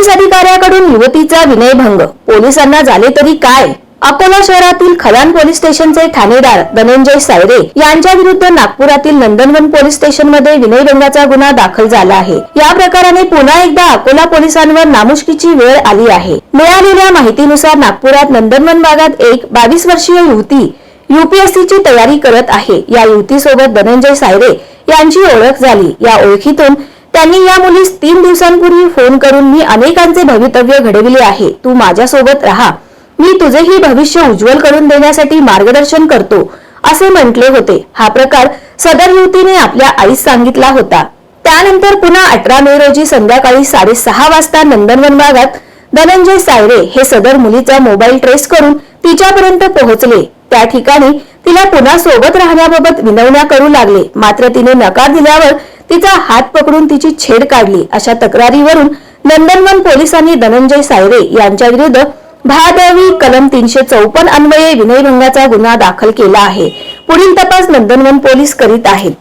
Police अधिकाऱ्याकडून युवतीचा विनयभंग. पोलिसांना झाले तरी काय? अकोला शहरातील खलान पोलीस स्टेशनचे ठाणेदार धनंजय सायरे यांच्या विरुद्ध नागपुरातील नंदनवन पोलीस स्टेशनमध्ये विनयभंगाचा गुन्हा दाखल झाला आहे. या प्रकाराने पुन्हा एकदा अकोला पोलिसांवर नामुष्कीची वेळ आली आहे. मिळालेल्या माहितीनुसार नागपुरात नंदनवन भागात एक बावीस वर्षीय युवती युपीएससीची तयारी करत आहे. या युवतीसोबत धनंजय सायरे यांची ओळख झाली. या ओळखीतून त्यांनी या मुलीस तीन दिवसांपूर्वी फोन करून मी अनेकांचे भवितव्य घडविले आहे. तू माझ्यासोबत राहा. मी तुझेही भविष्य उज्ज्वल करून देण्यासाठी मार्गदर्शन करतो असे म्हटले होते. हा प्रकार सदर युवतीने आपल्या आईस सांगितला होता. त्यानंतर पुन्हा अठरा मे रोजी संध्याकाळी साडेसहा वाजता नंदनवन भागात धनंजय सायरे हे सदर मुलीचा मोबाईल ट्रेस करून तिच्यापर्यंत पोहोचले. त्या ठिकाणी तिला पुन्हा सोबत राहण्याबाबत विनवण्या करू लागले. मात्र तिने नकार दिल्यावर तिचा हात पकडून तिची छेड काढली. अशा तक्रारीवरून नंदनवन पोलिसांनी धनंजय सायरे यांच्या विरुद्ध भादवी कलम तीनशे चौपन्न अन्वये विनयभंगाचा गुन्हा दाखल केला आहे. पुढील तपास नंदनवन पोलीस करीत आहेत.